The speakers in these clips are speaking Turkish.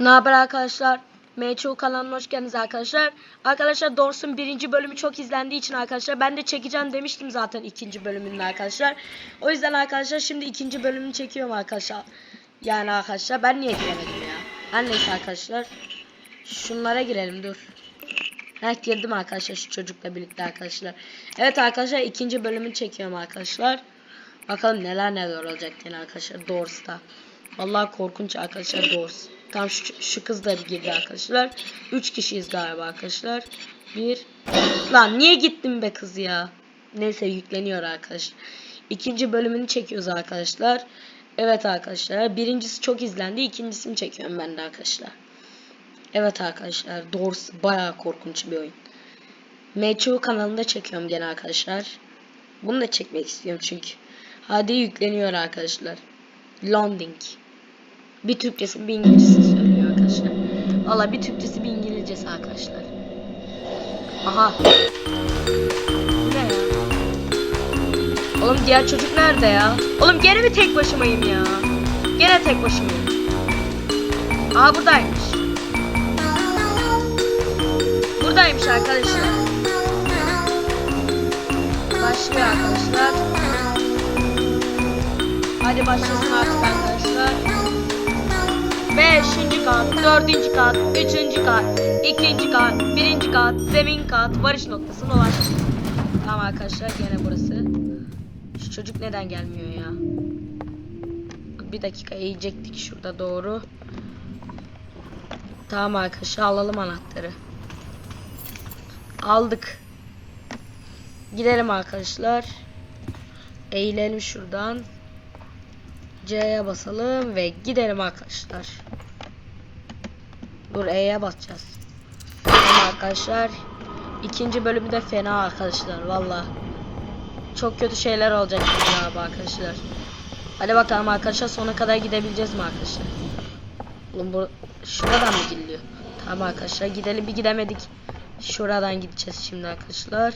Ne haber arkadaşlar? MÇO kanalına hoş geldiniz arkadaşlar. Arkadaşlar Dors'un birinci bölümü çok izlendiği için arkadaşlar ben de çekeceğim demiştim zaten ikinci bölümünü arkadaşlar. O yüzden arkadaşlar şimdi ikinci bölümünü çekiyorum arkadaşlar. Yani arkadaşlar ben niye giremedim ya? Her neyse arkadaşlar. Şunlara girelim dur. Heh girdim arkadaşlar şu çocukla birlikte arkadaşlar. Evet arkadaşlar ikinci bölümünü çekiyorum arkadaşlar. Bakalım neler neler olacak yine arkadaşlar Doors'ta. Vallahi korkunç arkadaşlar Doors. Tam şu, şu kız da girdi arkadaşlar. 3 kişiyiz galiba arkadaşlar. Bir. Lan niye gittin be kız ya? Neyse yükleniyor arkadaşlar. İkinci bölümünü çekiyoruz arkadaşlar. Evet arkadaşlar. Birincisi çok izlendi. ikincisini çekiyorum ben de arkadaşlar. Evet arkadaşlar. Doors bayağı korkunç bir oyun. MCU kanalında çekiyorum gene arkadaşlar. Bunu da çekmek istiyorum çünkü. Hadi yükleniyor arkadaşlar. Landing. Bir Türkçesi bir İngilizcesi. Valla bir Türkçesi bir İngilizcesi arkadaşlar. Aha. Ne ya? Oğlum diğer çocuk nerede ya? Oğlum gene mi tek başımayım ya? Gene tek başımayım. Aa buradaymış. Buradaymış arkadaşlar. Başlıyor arkadaşlar. Hadi başlasın artık arkadaşlar. Beşinci kat, dördüncü kat, üçüncü kat, ikinci kat, birinci kat, zemin kat, varış noktasına ulaştık. Tamam arkadaşlar gene burası. Şu çocuk neden gelmiyor ya? Bir dakika eğecektik şurada doğru. Tamam arkadaşlar alalım anahtarı. Aldık. Gidelim arkadaşlar. Eğilelim şuradan. C'ye basalım ve gidelim arkadaşlar. Dur E'ye basacağız. Tamam arkadaşlar. İkinci bölümü de fena arkadaşlar valla. Çok kötü şeyler olacak şimdi abi arkadaşlar. Hadi bakalım arkadaşlar sona kadar gidebileceğiz mi arkadaşlar? Oğlum bu şuradan mı gidiliyor? Tamam arkadaşlar gidelim bir gidemedik. Şuradan gideceğiz şimdi arkadaşlar.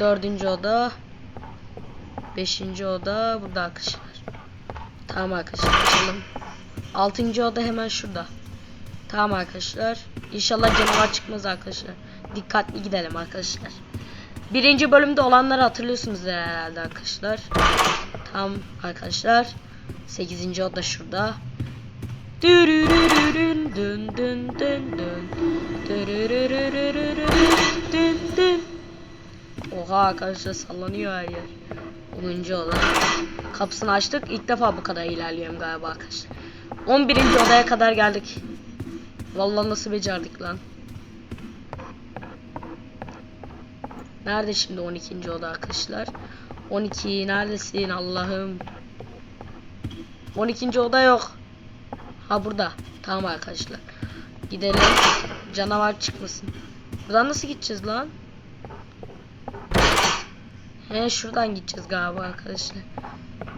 Dördüncü oda. Beşinci oda burada arkadaşlar. Tamam arkadaşlar açalım. Altıncı oda hemen şurada. Tamam arkadaşlar. İnşallah canavar çıkmaz arkadaşlar. Dikkatli gidelim arkadaşlar. Birinci bölümde olanları hatırlıyorsunuz herhalde arkadaşlar. Tamam arkadaşlar. Sekizinci oda şurada. Dürürürürün, dün dün dün dün. Dün dün. Oha arkadaşlar sallanıyor her yer. 10. oda. Kapısını açtık. İlk defa bu kadar ilerliyorum galiba arkadaşlar. 11. odaya kadar geldik. Vallahi nasıl becerdik lan. Nerede şimdi 12. oda arkadaşlar? 12 neredesin Allah'ım? 12. oda yok. Ha burada. Tamam arkadaşlar. Gidelim. Canavar çıkmasın. Buradan nasıl gideceğiz lan? He şuradan gideceğiz galiba arkadaşlar.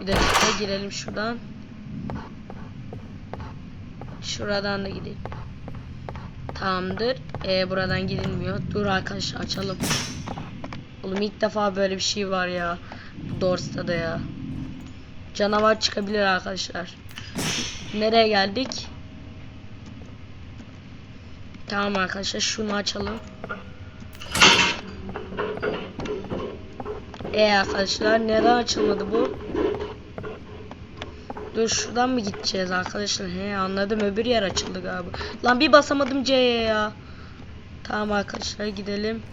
Bir dakika girelim şuradan. Şuradan da gideyim. Tamamdır. Ee, buradan gidilmiyor. Dur arkadaşlar açalım. Oğlum ilk defa böyle bir şey var ya. Dors'ta da ya. Canavar çıkabilir arkadaşlar. Nereye geldik? Tamam arkadaşlar şunu açalım. E arkadaşlar neden açılmadı bu? Dur şuradan mı gideceğiz arkadaşlar? He anladım öbür yer açıldı galiba. Lan bir basamadım C'ye ya. Tamam arkadaşlar gidelim.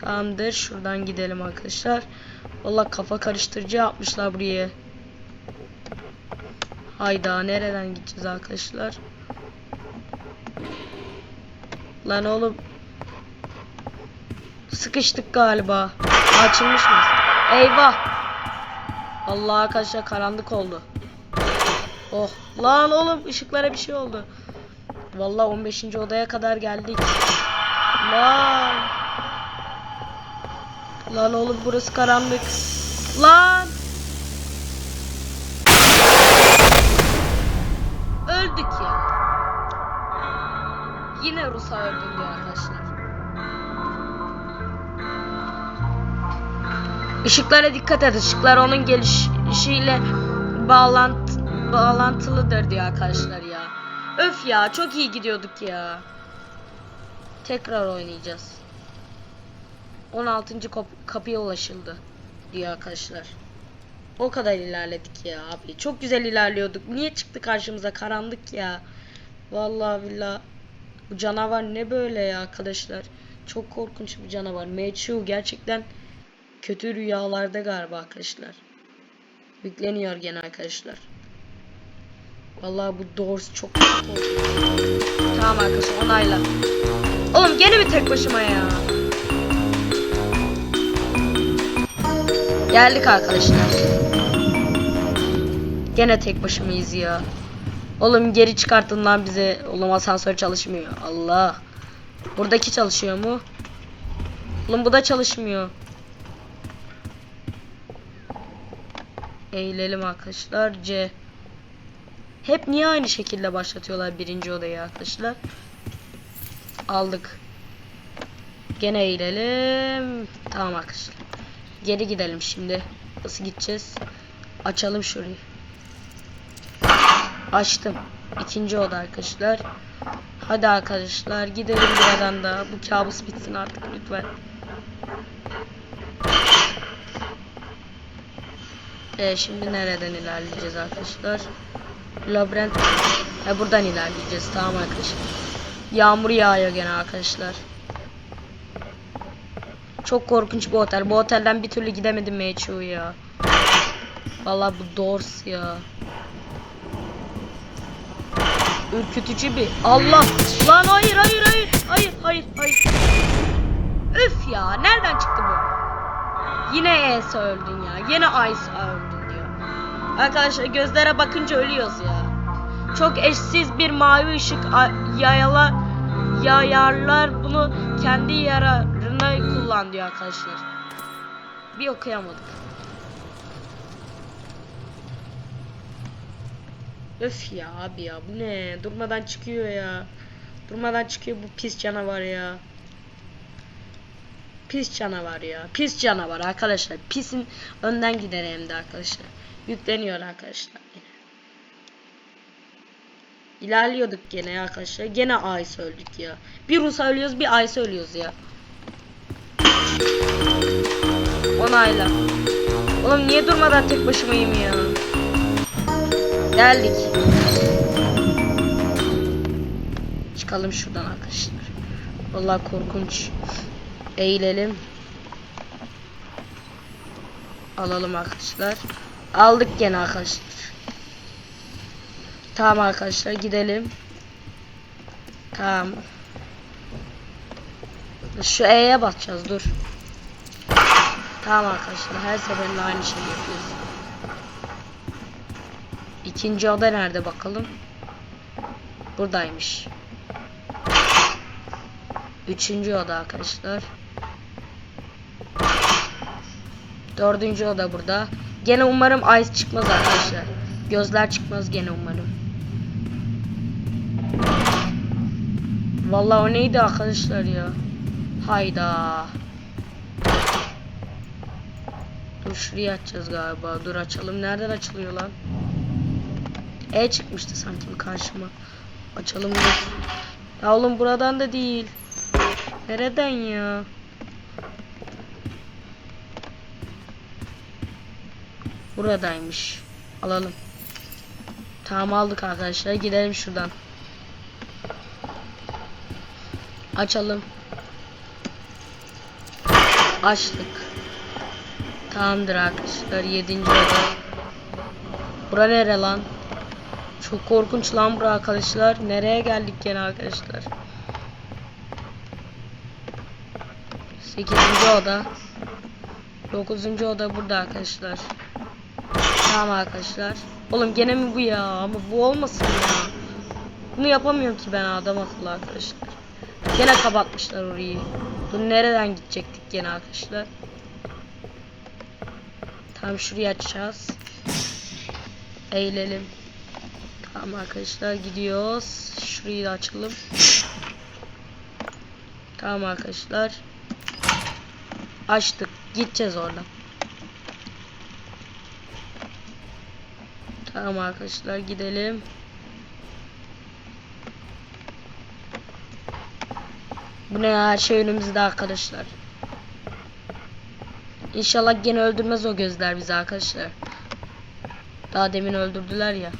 Tamamdır şuradan gidelim arkadaşlar. Valla kafa karıştırıcı yapmışlar buraya. Hayda nereden gideceğiz arkadaşlar? Lan oğlum Sıkıştık galiba. Açılmış mı? Eyvah. Allah arkadaşlar karanlık oldu. Oh. Lan oğlum ışıklara bir şey oldu. Vallahi 15. odaya kadar geldik. Lan. Lan oğlum burası karanlık. Lan. Öldük ya. Yine Rus'a öldüm diyor arkadaşlar. Işıklara dikkat et. Işıklar onun gelişiyle bağlantı bağlantılıdır diyor arkadaşlar ya. Öf ya çok iyi gidiyorduk ya. Tekrar oynayacağız. 16. kap- kapıya ulaşıldı diyor arkadaşlar. O kadar ilerledik ya abi. Çok güzel ilerliyorduk. Niye çıktı karşımıza karanlık ya. Vallahi billah. Bu canavar ne böyle ya arkadaşlar. Çok korkunç bir canavar. Mechu gerçekten kötü rüyalarda galiba arkadaşlar. Yükleniyor gene arkadaşlar. Vallahi bu Doors çok. Tamam arkadaşlar onayla. Oğlum gene bir tek başıma ya. Geldik arkadaşlar. Gene tek başımayız ya. Oğlum geri çıkartın lan bize. Oğlum asansör çalışmıyor. Allah. Buradaki çalışıyor mu? Oğlum bu da çalışmıyor. Eğilelim arkadaşlar. C. Hep niye aynı şekilde başlatıyorlar birinci odayı arkadaşlar? Aldık. Gene eğilelim. Tamam arkadaşlar. Geri gidelim şimdi. Nasıl gideceğiz? Açalım şurayı. Açtım. İkinci oda arkadaşlar. Hadi arkadaşlar gidelim buradan da. Bu kabus bitsin artık lütfen. Ee, şimdi nereden ilerleyeceğiz arkadaşlar? Labirent. Ha, buradan ilerleyeceğiz. Tamam arkadaşlar. Yağmur yağıyor gene arkadaşlar. Çok korkunç bir otel. Bu otelden bir türlü gidemedim Mechu ya. Vallahi bu Doors ya. Ürkütücü bir. Allah. Lan hayır hayır hayır. Hayır hayır hayır. Üf ya. Nereden çıktı bu? Yine ES öldün ya. Yine Ice öldün. Arkadaşlar gözlere bakınca ölüyoruz ya. Çok eşsiz bir mavi ışık a- yayala yayarlar bunu kendi yararına kullan diyor arkadaşlar. Bir okuyamadık. Öf ya abi ya bu ne? Durmadan çıkıyor ya. Durmadan çıkıyor bu pis canavar ya. Pis canavar ya. Pis canavar arkadaşlar. Pisin önden gider hem de arkadaşlar. Yükleniyor arkadaşlar. İlerliyorduk gene arkadaşlar. Gene Ice öldük ya. Bir Rus ölüyoruz bir Ice ölüyoruz ya. Onayla. Oğlum niye durmadan tek başımayım ya? Geldik. Çıkalım şuradan arkadaşlar. Vallahi korkunç. Eğilelim. Alalım arkadaşlar. Aldık gene arkadaşlar. Tamam arkadaşlar gidelim. Tamam. Şu E'ye basacağız dur. Tamam arkadaşlar her seferinde aynı şeyi yapıyoruz. İkinci oda nerede bakalım. Buradaymış. Üçüncü oda arkadaşlar. Dördüncü oda burada. Gene umarım Ice çıkmaz arkadaşlar. Gözler çıkmaz gene umarım. Vallahi o neydi arkadaşlar ya? Hayda. Dur şuraya açacağız galiba. Dur açalım. Nereden açılıyor lan? E çıkmıştı sanki karşıma. Açalım dur. Ya oğlum buradan da değil. Nereden ya? Buradaymış. Alalım. Tamam aldık arkadaşlar. Gidelim şuradan. Açalım. Açtık. Tamamdır arkadaşlar. Yedinci oda. Bura nere lan? Çok korkunç lan bura arkadaşlar. Nereye geldik gene arkadaşlar? Sekizinci oda. Dokuzuncu oda burada arkadaşlar. Tamam arkadaşlar. Oğlum gene mi bu ya? Ama bu olmasın ya. Bunu yapamıyorum ki ben adam akıllı arkadaşlar. Gene kapatmışlar orayı. Dur nereden gidecektik gene arkadaşlar? Tam şurayı açacağız. Eğilelim. Tamam arkadaşlar gidiyoruz. Şurayı da açalım. Tamam arkadaşlar. Açtık. Gideceğiz oradan. Tamam arkadaşlar gidelim. Bu ne ya? her şey önümüzde arkadaşlar. İnşallah gene öldürmez o gözler bizi arkadaşlar. Daha demin öldürdüler ya.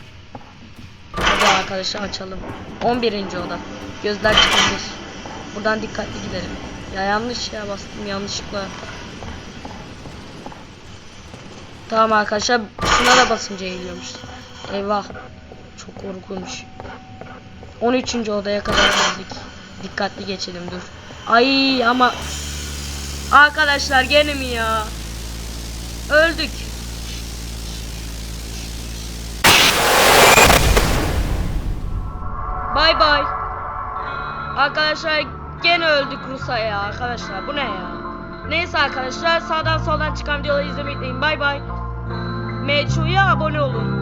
Hadi arkadaşlar açalım. 11. oda. Gözler çıkabilir. Buradan dikkatli gidelim. Ya yanlış ya bastım yanlışlıkla. Tamam arkadaşlar şuna da basınca eğiliyormuş. Eyvah. Çok korkunç. 13. odaya kadar geldik. Dikkatli geçelim dur. Ay ama Arkadaşlar gene mi ya? Öldük. Bay bay. Arkadaşlar gene öldük Rus'a ya arkadaşlar. Bu ne ya? Neyse arkadaşlar sağdan soldan çıkan videoları izlemeyi unutmayın. Bay bay. Meçhu'ya abone olun.